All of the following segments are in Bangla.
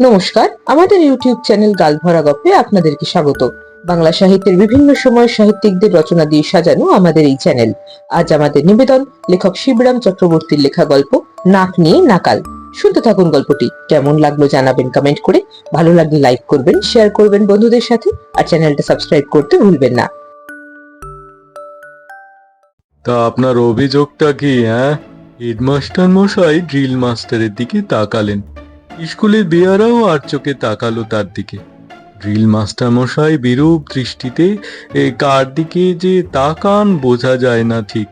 নমস্কার, আমাদের ইউটিউব চ্যানেল গালভরা গল্পে আপনাদেরকে স্বাগত। বাংলা সাহিত্যের বিভিন্ন সময় সাহিত্যিকদের রচনা দিয়ে সাজানো আমাদের এই চ্যানেল। আজ আমাদের নিবেদন, লেখক শিবরাম চক্রবর্তীর লেখা গল্প, নাক নিয়ে নাকাল। শুনতে থাকুন গল্পটি। কেমন লাগল জানাবেন কমেন্ট করে। ভালো লাগলে লাইক করবেন, শেয়ার করবেন বন্ধুদের সাথে, আর চ্যানেলটা সাবস্ক্রাইব করতে ভুলবেন না। তা আপনার অভিযোগটা কি হ্যাঁ? হেডমাস্টার মশাই ড্রিল মাস্টারের দিকে তাকালেন। স্কুলের বেয়ারাও আর চোখে তাকালো তার দিকে। ড্রিল মাস্টার মশাই বিরূপ দৃষ্টিতে কার দিকে যে তাকান বোঝা যায় না ঠিক।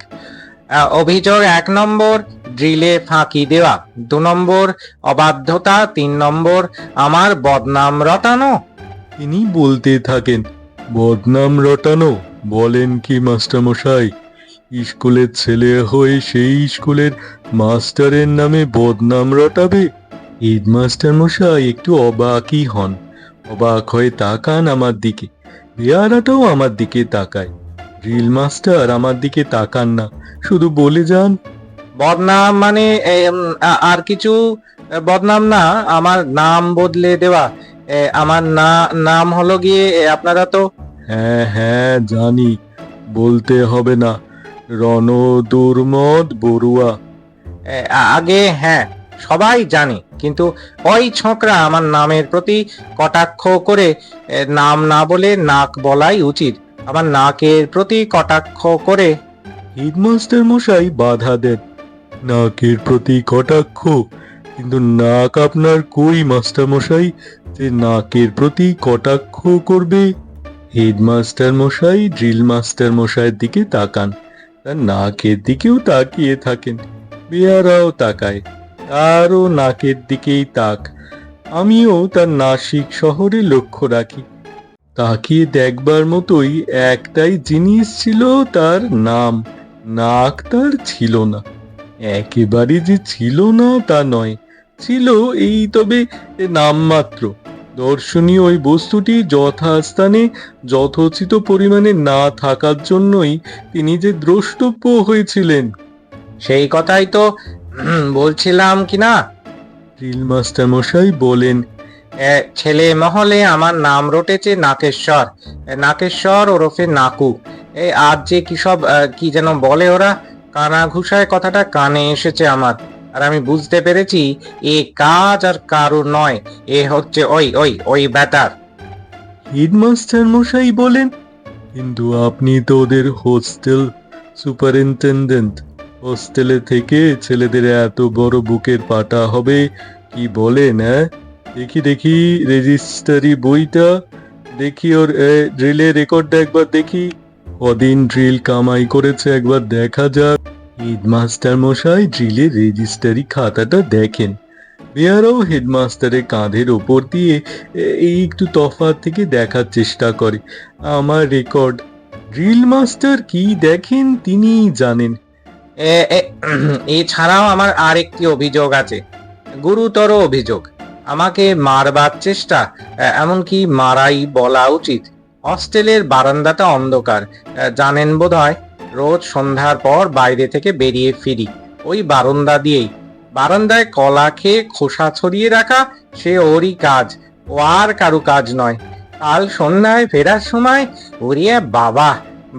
অভিযোগ এক নম্বর ড্রিলে ফাঁকি দেওয়া। দু নম্বর অবাধ্যতা। তিন নম্বর আমার বদনাম রটানো। তিনি বলতে থাকেন বদনাম রটানো? বলেন কি মাস্টার মশাই স্কুলের ছেলে হয়ে সেই স্কুলের মাস্টারের নামে বদনাম রটাবে? হেডমাস্টার মশাই একটু অবাকই হন। অবাক হয়ে তাকান আমার দিকে। বেয়ারাটাও আমার দিকে তাকায়। ড্রিল মাস্টার আমার দিকে তাকান না। শুধু বলে যান বদনাম মানে আর কিছু? বদনাম না আমার নাম বদলে দেওয়া। আমার না নাম হলো গিয়ে আপনারা তো হ্যাঁ হ্যাঁ জানি। বলতে হবে না। রণ দুর্মদ বড়ুয়া আগে হ্যাঁ সবাই জানে। কিন্তু ওই ছোকরা আমার নামের প্রতি কটাক্ষ করে নাম না বলে নাক বলাই উচিত। আমার নাকের প্রতি কটাক্ষ করে। হেডমাস্টার মশাই বাধা দেন। নাকের প্রতি কটাক্ষ? কিন্তু নাক আপনার কই, মাস্টার মশাই? যে নাকের প্রতি কটাক্ষ করবে? হেডমাস্টার মশাই, ড্রিল মাস্টার মশাইয়ের দিকে তাকান। তার নাকের দিকেও তাকিয়ে থাকেন। বেয়ারাও তাকায়। তারও নাকের দিকেই তাক। আমিও তার নাসিক শহরে লক্ষ্য রাখি। তাকে দেখবার মতোই একটাই জিনিস ছিল তার নাম। নাক তার ছিল না। একেবারে যে ছিল না তা নয়। ছিল এই তবে নামমাত্র। দর্শনীয় ওই বস্তুটি যথাস্থানে, যথোচিত পরিমাণে না থাকার জন্যই তিনি যে দ্রষ্টব্য হয়েছিলেন। সেই কথাই তো বলছিলাম কি না? ড্রিল মাস্টার মশাই বলেন ছেলে মহলে আমার নাম রটেছে নাকেশ্বর। নাকেশ্বর ওরফে নাকু। এই আজ যে কি সব কি যেন বলে ওরা? কানা ঘুষায় কথাটা কানে এসেছে আমার। আর আমি বুঝতে পেরেছি এ কাজ আর কারও নয় এ হচ্ছে ওই ওই ওই ব্যাটার। হেডমাস্টার মশাই বলেন কিন্তু আপনি তো ওদের হোস্টেল সুপারিনটেন্ডেন্ট। হোস্টেলে থেকে ছেলেদের এত বড় বুকের পাটা হবে? কি বলেন হ্যাঁ? দেখি দেখি রেজিস্টারি বইটা। দেখি ওর ড্রিলের রেকর্ডটা একবার দেখি। কদিন ড্রিল কামাই করেছে একবার দেখা যাক। হেডমাস্টার মশাই ড্রিলের রেজিস্টারি খাতাটা দেখেন। বেয়ারাও হেডমাস্টারের কাঁধের ওপর দিয়ে এই একটু তফাৎ থেকে দেখার চেষ্টা করে। আমার রেকর্ড। ড্রিল মাস্টার কি দেখেন তিনি জানেন। এছাড়াও আমার আরেকটি অভিযোগ আছে। গুরুতর অভিযোগ। আমাকে মারবার চেষ্টা এমনকি মারাই বলা উচিত। হস্টেলের বারান্দাটা অন্ধকার। জানেন বোধ হয় রোজ সন্ধ্যার পর বাইরে থেকে বেরিয়ে ফিরি। ওই বারান্দা দিয়েই। বারান্দায় কলা খেয়ে খোসা ছড়িয়ে রাখা, সে ওরই কাজ। ও আর কারু কাজ নয়। কাল সন্ধ্যায় ফেরার সময় উড়িয়ে বাবা!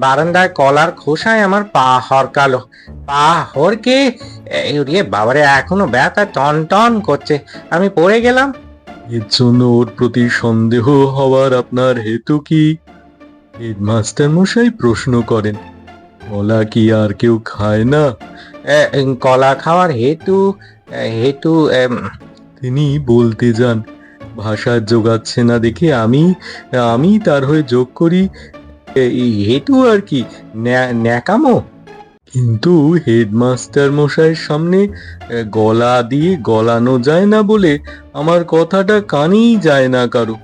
বারান্দায় কলার খোসায় আমার পা হরকালো। পা হরকে উড়িয়ে বাবারে এখনও ব্যথা টন টন করছে। আমি পড়ে গেলাম। এর জন্য ওর প্রতি সন্দেহ হওয়ার আপনার হেতু কি? হেডমাস্টার মশাই প্রশ্ন করেন কলা কি আর কেউ খায় না? কলা খাওয়ার হেতু হেতু তিনি বলতে যান ভাষা যোগাচ্ছে না দেখে আমি আমি তার হয়ে যোগ করি এই হেতু আর কি? ন্যা- ন্যাকামো? কিন্তু হেডমাস্টার মশাইয়ের সামনে আহ, গলা দিয়ে গলানো যায় না বলে আমার কথাটা কানেই যায় না কারও।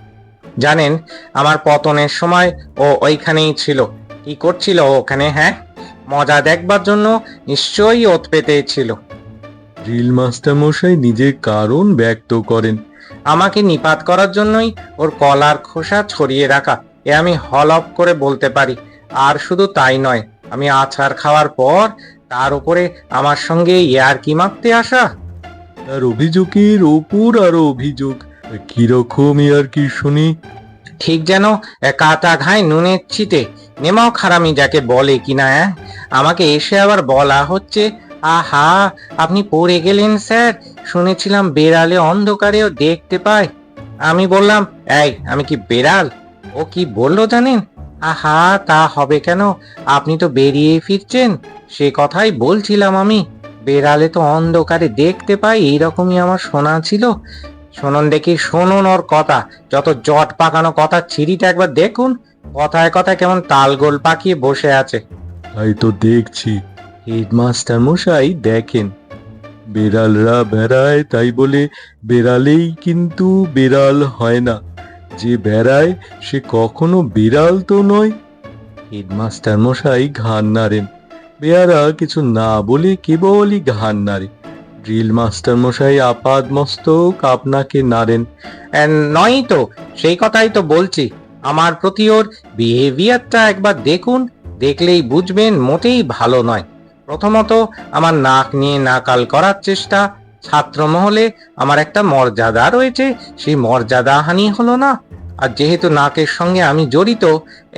জানেন আমার পতনের সময় ও ওইখানেই ছিল। কি করছিল ও ওখানে হ্যাঁ? মজা দেখবার জন্য নিশ্চয়ই ওত পেতে ছিল। ড্রিল মাস্টার মশাই নিজের কারণ ব্যক্ত করেন। আমাকে নিপাত করার জন্যই ওর কলার খোসা ছড়িয়ে রাখা। এ আমি হলপ করে বলতে পারি। আর শুধু তাই নয় আমি আছাড় খাওয়ার পর তার উপরে আমার সঙ্গে ইয়ার কি মারতে আসা? তার অভিযোগের ওপর আরও অভিযোগ কীরকম আর কি শুনি? ঠিক যেন কাটা ঘায় নুনের ছিটে নেমাও খারামি যাকে বলে কিনা আমাকে এসে আবার বলা হচ্ছে আহা আপনি পড়ে গেলেন স্যার শুনেছিলাম বেড়ালে অন্ধকারেও দেখতে পায়। আমি বললাম এই আমি কি বেড়াল? ও কি বলল জানেন? আহা, তা হবে কেন? আপনি তো বেরিয়ে ফিরছেন। সে কথাই বলছিলাম আমি। বেড়ালে তো অন্ধকারে দেখতে পাই, এইরকমই আমার শোনা ছিল। শোনন দেখি, শুনুন ওর কথা। যত জট পাকানো কথা ছিঁড়িটা একবার দেখুন। কথায় কথায় কেমন তালগোল পাকিয়ে বসে আছে। তাই তো দেখছি। হেডমাস্টার মশাই দেখেন। বেড়ালরা বেড়ায়, তাই বলে বেড়ালেই কিন্তু বেড়াল হয় না। যে বেড়ায় সে কখনো বিড়াল তো নয়। হেডমাস্টার মশাই ঘান নাড়েন বেয়ারা কিছু না বলে কেবলই ঘান নাড়ে। ড্রিল মাস্টার মশাই আপাদ মস্তক আপনাকে নাড়েন। নয়ই তো, সেই কথাই তো বলছি। আমার প্রতি ওর বিহেভিয়ারটা একবার দেখুন, দেখলেই বুঝবেন মোটেই ভালো নয়। প্রথমত আমার নাক নিয়ে নাকাল করার চেষ্টা ছাত্র মহলে আমার একটা মর্যাদা রয়েছে। সেই মর্যাদা হানি হলো না। আর যেহেতু নাকের সঙ্গে আমি জড়িত,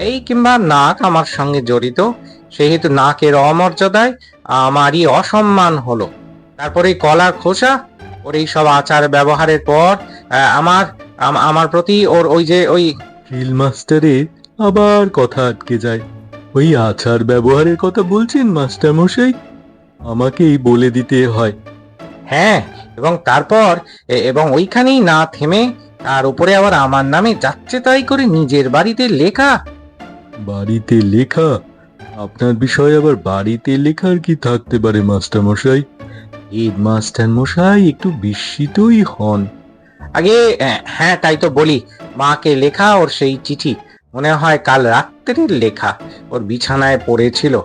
এই কিংবা নাক আমার সঙ্গে জড়িত, সেহেতু নাকের অমর্যাদায় আমারই অসম্মান হলো। তারপরে কলার খোসা, ওর এই সব আচার ব্যবহারের পর আমার আমার প্রতি ওর ওই যে ওই ড্রিল মাস্টারের আবার কথা আটকে যায়। ওই আচার ব্যবহারের কথা বলছেন মাস্টার মশাই আমাকেই বলে দিতে হয়। হ্যাঁ এবং তারপর এবং ওইখানেই না থেমে তার উপরে আবার আমার নামে যাচ্ছে তাই করে নিজের বাড়িতে লেখা। বাড়িতে লেখা? আপনার বিষয় আবার বাড়িতে লেখার কি থাকতে পারে মাস্টার মশাই হেড মাস্টার মশাই একটু বিস্মিতই হন। আগে হ্যাঁ তাই তো বলি মাকে লেখা ওর সেই চিঠি। মনে হয় কাল রাত্রের লেখা ওর বিছানায় পড়েছিল।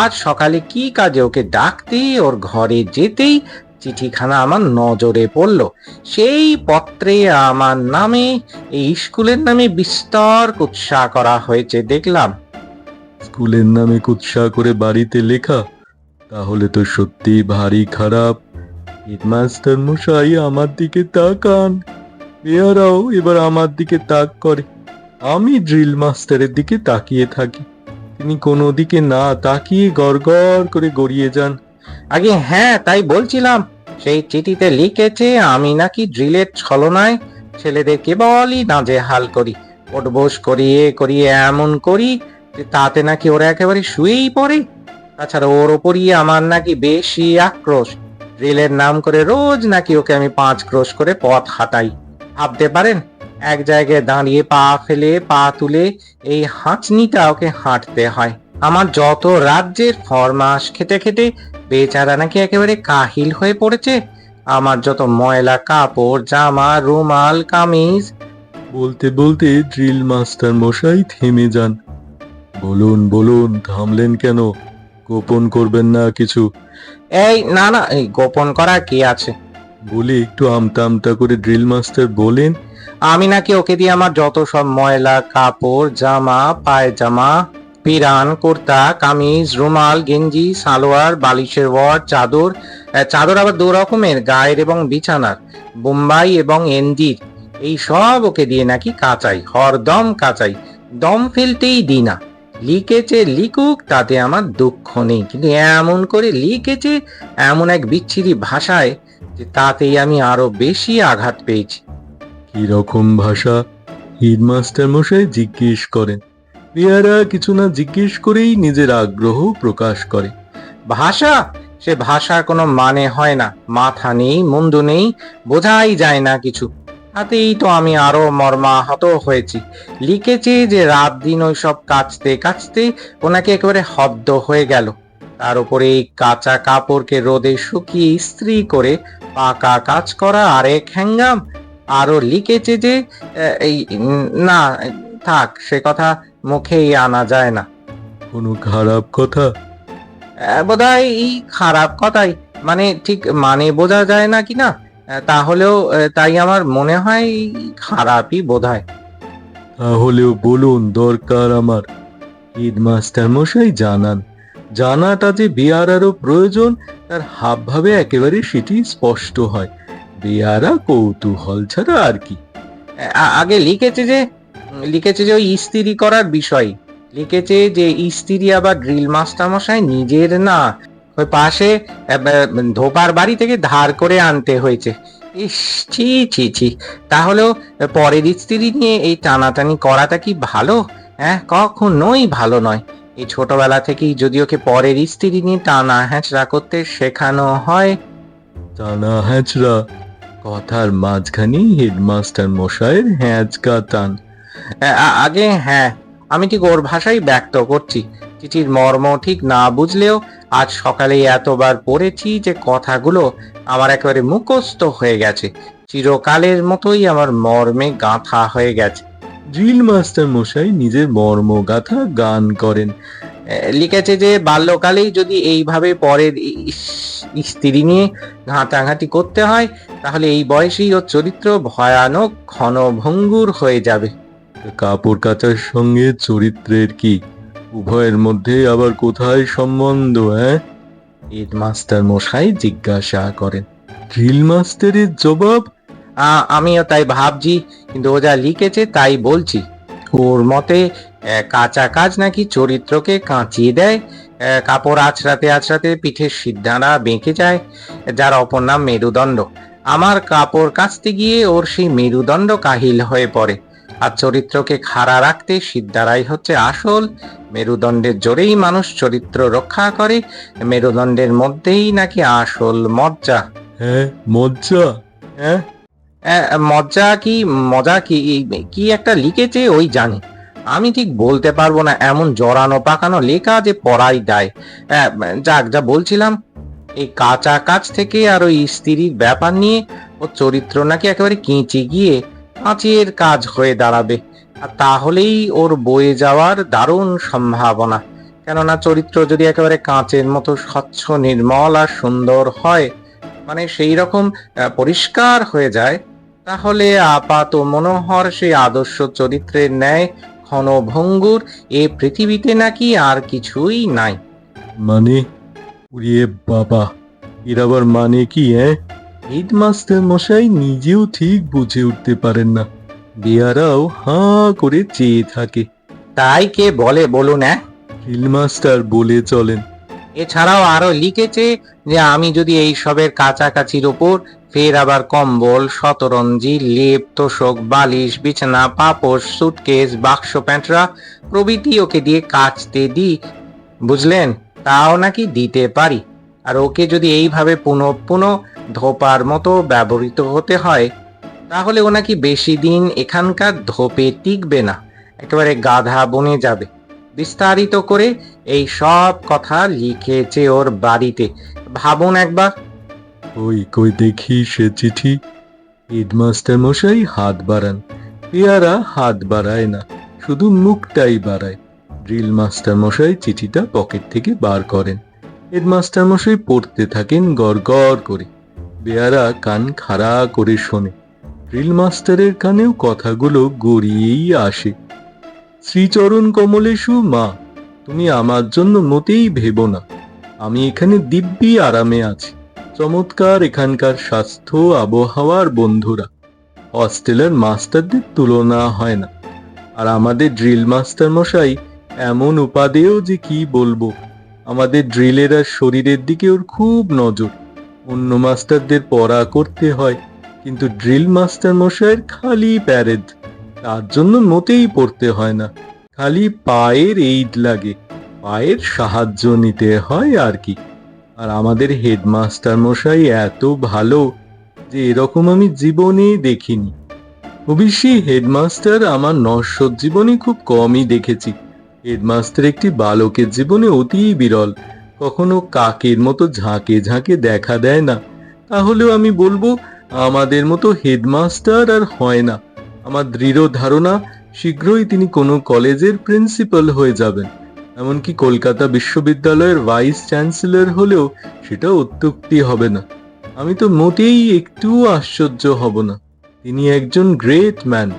আজ সকালে কি কাজে ওকে ডাকতে ওর ঘরে যেতেই চিঠিখানা আমার নজরে পড়ল। সেই পত্রে আমার নামে এই স্কুলের নামে বিস্তর কুৎসা করা হয়েছে দেখলাম। স্কুলের নামে কুৎসা করে বাড়িতে লেখা তাহলে তো সত্যি ভারী খারাপ। হেডমাস্টার মশাই আমার দিকে তাকান। মেয়েরাও এবার আমার দিকে তাক করে। আমি ড্রিল মাস্টারের দিকে তাকিয়ে থাকি। তিনি কোনো দিকে না তাকিয়ে গড়গড় করে গড়িয়ে যান। আগে হ্যাঁ তাই বলছিলাম। সেই চিঠিতে লিখেছে, আমি নাকি ড্রিলের ছলনায় ছেলেদের কেবলই হাল করি ওটবোস করিয়ে করিয়ে এমন করি যে তাতে নাকি ওরা একেবারে শুয়েই পড়ে। তাছাড়া ওর ওপরই আমার নাকি বেশি আক্রোশ। ড্রিলের নাম করে রোজ নাকি ওকে আমি পাঁচ ক্রোশ করে পথ হাঁটাই। ভাবতে পারেন, এক জায়গায় দাঁড়িয়ে পা ফেলে, পা তুলে এই হাঁচনিটা ওকে হাঁটতে হয়। আমার যত রাজ্যের ফরমাস খেতে খেতে বেচারা নাকি একেবারে কাহিল হয়ে পড়েছে। আমার যত ময়লা কাপড় জামা রুমাল কামিজ। বলতে বলতে ড্রিল মাস্টার মশাই থেমে যান। বলুন বলুন থামলেন কেন? গোপন করবেন না কিছু? এই না না এই গোপন করা কি আছে? বলে একটু আমতা আমতা করে ড্রিল মাস্টার বলেন। আমি নাকি ওকে দিয়ে আমার যত সব ময়লা কাপড় জামা পায়জামা পিরান, কুর্তা, কামিজ, রুমাল, গেঞ্জি, সালোয়ার, বালিশের ওয়ার, চাদর চাদর আবার দু রকমের, গায়ের এবং বিছানার, বোম্বাই এবং এন্দির এই সব ওকে দিয়ে নাকি কাচাই, হরদম কাচাই, দম ফেলতেই দিই না লিখেছে লিখুক তাতে আমার দুঃখ নেই। কিন্তু এমন করে লিখেছে এমন এক বিচ্ছিরি ভাষায় যে তাতেই আমি আরও বেশি আঘাত পেয়েছি। কি রকম ভাষা? হেডমাস্টার মশাই জিজ্ঞেস করেন। পেয়ারা কিছু না জিজ্ঞেস করেই নিজের আগ্রহ প্রকাশ করে। ভাষা? সে ভাষার কোনো মানে হয় না। মাথা নেই মুন্ডু নেই, বোঝাই যায় না কিছু। তাতেই তো আমি আরও মর্মাহত হয়েছি। লিখেছে যে রাত দিন ওই সব কাচতে কাচতে ওনাকে একেবারে হদ্দ হয়ে গেল। তার উপরে এই কাঁচা কাপড়কে রোদে শুকিয়ে ইস্ত্রি করে পাকা কাজ করা আরেক হ্যাঙ্গাম। আরও লিখেছে যে এই, না, থাক, সে কথা মুখেই আনা যায় না। কোনো খারাপ কথা? বোধহয় এই খারাপ কথাই। মানে ঠিক মানে বোঝা যায় না কি না? তাহলেও তাই আমার মনে হয় খারাপই বোধহয়। তাহলেও বলুন দরকার আমার। হেডমাস্টার মশাই জানান জানাটা যে বেয়ারারও প্রয়োজন তার হাবভাবে একেবারে সেটি স্পষ্ট হয়। বেয়ারা কৌতূহল ছাড়া আর কি। আগে লিখেছে যে লিখেছে যে ওই ইস্ত্রি করার বিষয়। লিখেছে যে ইস্তিরি আবার ড্রিল মাস্টার মশাই নিজের না। ওই পাশে ধোপার বাড়ি থেকে ধার করে আনতে হয়েছে। ইস, ছি ছি ছি। তাহলেও পরের স্ত্রী নিয়ে এই টানাটানি করাটা কি ভালো? হ্যাঁ কখনোই ভালো নয়। এই ছোটবেলা থেকেই যদি ওকে পরের স্ত্রী নিয়ে টানা হ্যাঁচড়া করতে শেখানো হয়। টানা হ্যাঁচড়া? কথার মাঝখানে হেডমাস্টার মশাইয়ের হ্যাঁচকা টান। আগে হ্যাঁ আমি ঠিক ওর ভাষাই ব্যক্ত করছি। চিঠির মর্ম ঠিক না বুঝলেও আজ সকালে এতবার পড়েছি যে কথাগুলো আমার একেবারে মুখস্থ হয়ে গেছে। চিরকালের মতোই আমার মর্মে গাঁথা হয়ে গেছে। ড্রিল মাস্টার মশাই নিজের মর্ম মর্মগাথা গান করেন। লিখেছে যে বাল্যকালেই যদি এইভাবে পরের স্ত্রী নিয়ে ঘাঁটাঘাঁটি করতে হয় তাহলে এই বয়সেই ওর চরিত্র ভয়ানক ক্ষণভঙ্গুর হয়ে যাবে। কাপড় কাচার সঙ্গে চরিত্রের কি? উভয়ের মধ্যে আবার কোথায় সম্বন্ধ হ্যাঁ? হেডমাস্টার মশাই জিজ্ঞাসা করেন। ড্রিল মাস্টারের জবাব? আমিও তাই ভাবছি কিন্তু ও যা লিখেছে তাই বলছি। ওর মতে কাঁচা কাজ নাকি চরিত্রকে কাঁচিয়ে দেয়? কাপড় আছড়াতে আছড়াতে পিঠের সিদ্ধারা বেঁকে যায় যার অপর নাম মেরুদণ্ড। আমার কাপড় কাচতে গিয়ে ওর সেই মেরুদণ্ড কাহিল হয়ে পড়ে। আর চরিত্রকে খাড়া রাখতে সিদ্ধারাই হচ্ছে আসল। মেরুদণ্ডের জোরেই মানুষ চরিত্র রক্ষা করে মেরুদণ্ডের মধ্যেই নাকি আসল মজ্জা। হ্যাঁ মজ্জা? হ্যাঁ? মজা কি মজা কি কি একটা লিখেছে ওই জানি। আমি ঠিক বলতে পারব না এমন জড়ানো পাকানো লেখা যে পড়াই দেয়। যাক যা বলছিলাম। এই কাঁচা কাজ থেকে আর ওই স্ত্রীর ব্যাপার নিয়ে ও চরিত্র নাকি একেবারে কেঁচে গিয়ে কাঁচের কাজ হয়ে দাঁড়াবে। তাহলেই ওর বয়ে যাওয়ার দারুণ সম্ভাবনা। কেননা চরিত্র যদি একেবারে কাঁচের মতো স্বচ্ছ, নির্মল আর সুন্দর হয় মানে সেই রকম পরিষ্কার হয়ে যায়, তাহলে আপাত মনোহর সেই আদর্শ চরিত্রের ন্যায় ক্ষণভঙ্গুর এ পৃথিবীতে নাকি আর কিছুই নাই। মানে? বাবা, এর আবার মানে কি হ্যাঁ? হেডমাস্টার মশাই নিজেও ঠিক বুঝে উঠতে পারেন না। বেয়ারাও হাঁ করে চেয়ে থাকে। তাই কে বলে বলুন হ্যাঁ? ড্রিল বলে চলেন। এছাড়াও আরও লিখেছে যে আমি যদি এই সবের কাছাকাছির ওপর ফের আবার কম্বল শতরঞ্জি লেপ তোষক বালিশ বিছানা পাপোশ সুটকেস বাক্স প্যান্টরা প্রভৃতি ওকে দিয়ে কাচতে দিই বুঝলেন? তাও নাকি দিতে পারি। আর ওকে যদি এইভাবে পুনঃ পুনঃ ধোপার মতো ব্যবহৃত হতে হয়, তাহলে ও নাকি বেশি দিন এখানকার ধোপে টিকবে না, একেবারে গাধা বনে যাবে। বিস্তারিত করে এই সব কথা লিখেছে ওর বাড়িতে। ভাবুন একবার। ওই কই দেখি সে চিঠি। হেডমাস্টার মশাই হাত বাড়ান। পেয়ারা হাত বাড়ায় না, শুধু মুখটাই বাড়ায়। ড্রিল মাস্টার মশাই চিঠিটা পকেট থেকে বার করেন। হেডমাস্টার মশাই পড়তে থাকেন গড় গড় করে। বেয়ারা কান খাড়া করে শোনে। ড্রিল মাস্টারের কানেও কথাগুলো গড়িয়েই আসে। শ্রীচরণ কমলেশু, মা, তুমি আমার জন্য মোটেই ভেবো না। আমি এখানে দিব্যি আরামে আছি। চমৎকার এখানকার স্বাস্থ্য, আবহাওয়ার বন্ধুরা। হস্টেলের মাস্টারদের তুলনা হয় না। আর আমাদের ড্রিল মাস্টার মশাই এমন উপাদেয় যে কি বলব? আমাদের ড্রিলের আর শরীরের দিকে ওর খুব নজর। অন্য মাস্টারদের পড়া করতে হয়, কিন্তু ড্রিল মাস্টার মশাইয়ের খালি প্যারেড, তার জন্য মোটেই পড়তে হয় না। খালি পায়ের এইড লাগে, পায়ের সাহায্য নিতে হয় আর কি। আর আমাদের হেডমাস্টার মশাই এত ভালো যে এরকম আমি জীবনে দেখিনি। অবশ্যই হেডমাস্টার আমার নশ্বর জীবনে খুব কমই দেখেছি। হেডমাস্টার একটি বালকের জীবনে অতি বিরল কখনো কাকের মতো ঝাঁকে ঝাঁকে দেখা দেয় না। তাহলেও আমি বলব, আমাদের মতো হেডমাস্টার আর হয় না। আমার দৃঢ় ধারণা, শীঘ্রই তিনি কোনো কলেজের প্রিন্সিপাল হয়ে যাবেন। এমনকি কলকাতা বিশ্ববিদ্যালয়ের ভাইস চ্যান্সেলর হলেও সেটা অত্যুক্তি হবে না। আমি তো মোটেই একটুও আশ্চর্য হব না। তিনি একজন গ্রেট ম্যান।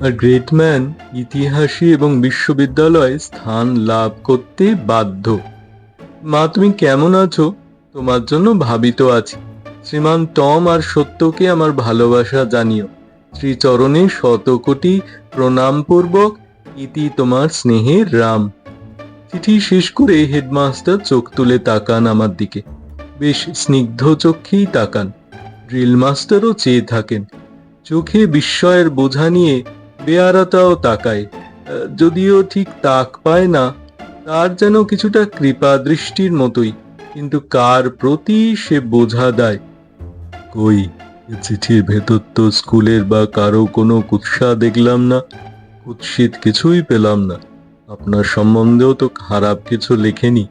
আর গ্রেট ম্যান ইতিহাসে এবং বিশ্ববিদ্যালয়ে স্থান লাভ করতে বাধ্য। মা, তুমি কেমন আছো? তোমার জন্য ভাবিত আছি। শ্রীমান টম আর সত্যকে আমার ভালোবাসা জানিও। শ্রীচরণে শতকোটি প্রণামপূর্বক ইতি তোমার স্নেহের রাম। চিঠি শেষ করে হেডমাস্টার চোখ তুলে তাকান আমার দিকে। বেশ স্নিগ্ধ চোখেই তাকান। ড্রিল মাস্টারও চেয়ে থাকেন। চোখে বিস্ময়ের বোঝা নিয়ে বেয়ারাটাও তাকায়। যদিও ঠিক তাক পায় না তার যেন কিছুটা কৃপা দৃষ্টির মতোই, কিন্তু কার প্রতি সে বোঝা দেয়? কই চিঠির ভেতর তো স্কুলের বা কারও কোনো কুৎসা দেখলাম না, কুৎসিত কিছুই পেলাম না। আপনার সম্বন্ধেও তো খারাপ কিছু লেখেনি।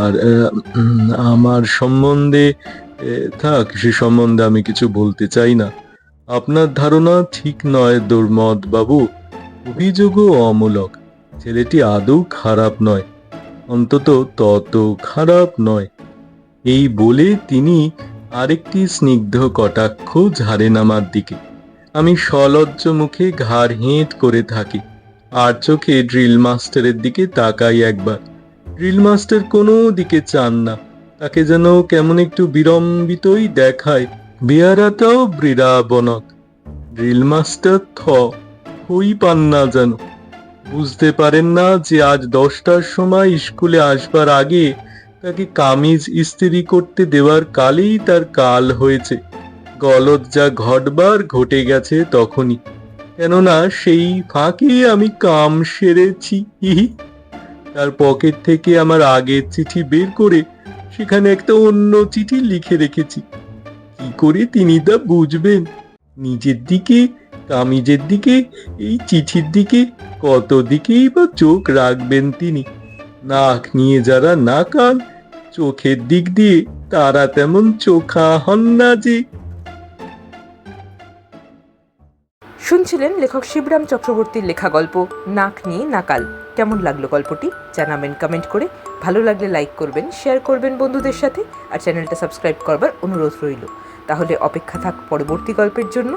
আর আমার সম্বন্ধে থাক, সে সম্বন্ধে আমি কিছু বলতে চাই না। আপনার ধারণা ঠিক নয় দুর্মদ বাবু অভিযোগও অমূলক। ছেলেটি আদৌ খারাপ নয়, অন্তত তত খারাপ নয়। এই বলে তিনি আরেকটি স্নিগ্ধ কটাক্ষ ঝাড়ে নামার দিকে। আমি সলজ্জ মুখে ঘাড় হেঁট করে থাকি, আর চোখে ড্রিল মাস্টারের দিকে তাকাই একবার। ড্রিল মাস্টার কোনো দিকে চান না, তাকে যেন কেমন একটু বিড়ম্বিতই দেখায়। বেয়ারাটাও বৃরাবনক ড্রিল মাস্টার থ, হই পান না যেন। বুঝতে পারেন না যে আজ দশটার সময় স্কুলে আসবার আগে তাকে কামিজ ইস্ত্রি করতে দেওয়ার কালেই তার কাল হয়েছে। গলদ যা ঘটবার ঘটে গেছে তখনই। কেননা সেই ফাঁকে আমি কাম সেরেছি হিহি তার পকেট থেকে আমার আগের চিঠি বের করে সেখানে একটা অন্য চিঠি লিখে রেখেছি। কি করে তিনি তা বুঝবেন? নিজের দিকে কামিজের দিকে এই চিঠির দিকে কত দিকেই বা চোখ রাখবেন তিনি। নাক নিয়ে যারা নাকাল চোখের দিক দিয়ে তারা তেমন চোখা হন না যে। শুনছিলেন লেখক শিবরাম চক্রবর্তীর লেখা গল্প, নাক নিয়ে নাকাল কেমন লাগল গল্পটি? জানাবেন কমেন্ট করে। ভালো লাগলে লাইক করবেন শেয়ার করবেন বন্ধুদের সাথে, আর চ্যানেলটা সাবস্ক্রাইব করবার অনুরোধ রইল। তাহলে অপেক্ষা থাক পরবর্তী গল্পের জন্য।